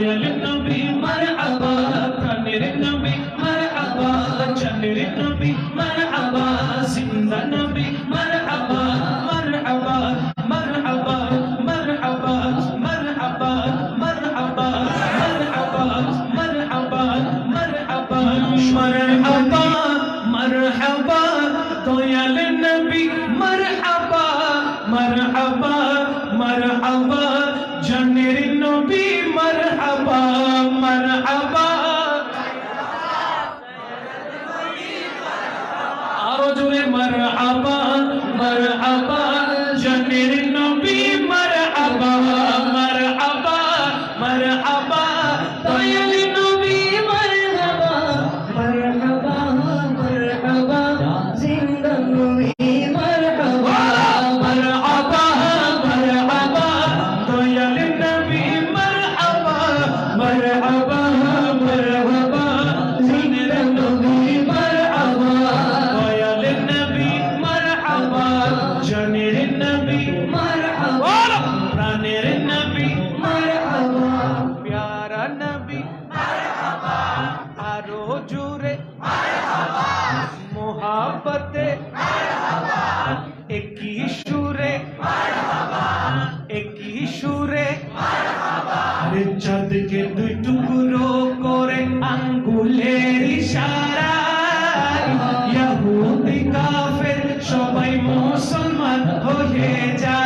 يا للنبي مرحبا تنير النبي مرحبا تنير النبي مرحبا زند النبي مرحبا مرحبا مرحبا مرحبا مرحبا مرحبا مرحبا مرحبا للنبي مرحبا مرحبا مرحبا جنري আরও জোরে মার আবা মার হয়ে যায়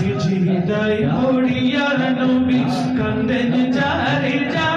চিঠি তাই হরিয়ার নবী কান্দেন চারে যা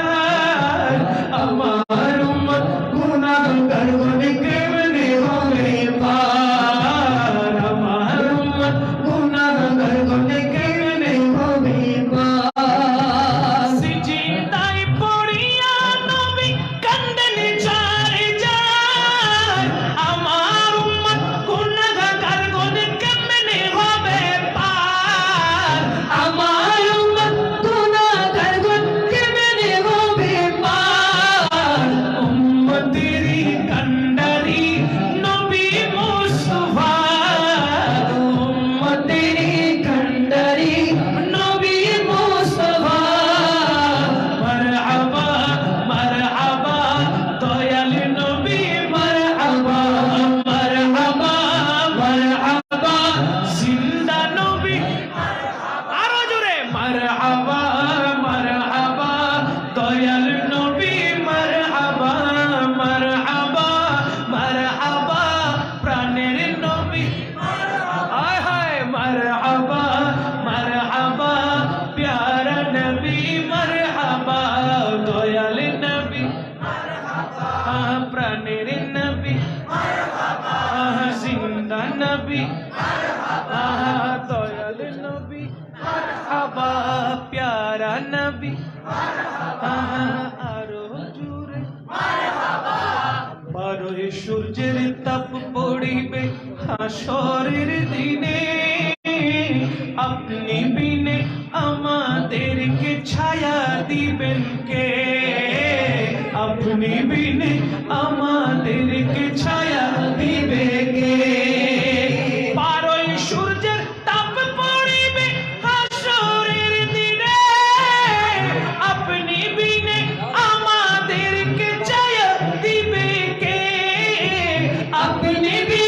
আরও সূর্যের তাপ পড়িবে হাসরের দিনে। আপনি বিনে আমাদেরকে ছায়া দিবেন কে? আপনি বিনে আমাদেরকে ছায়া after maybe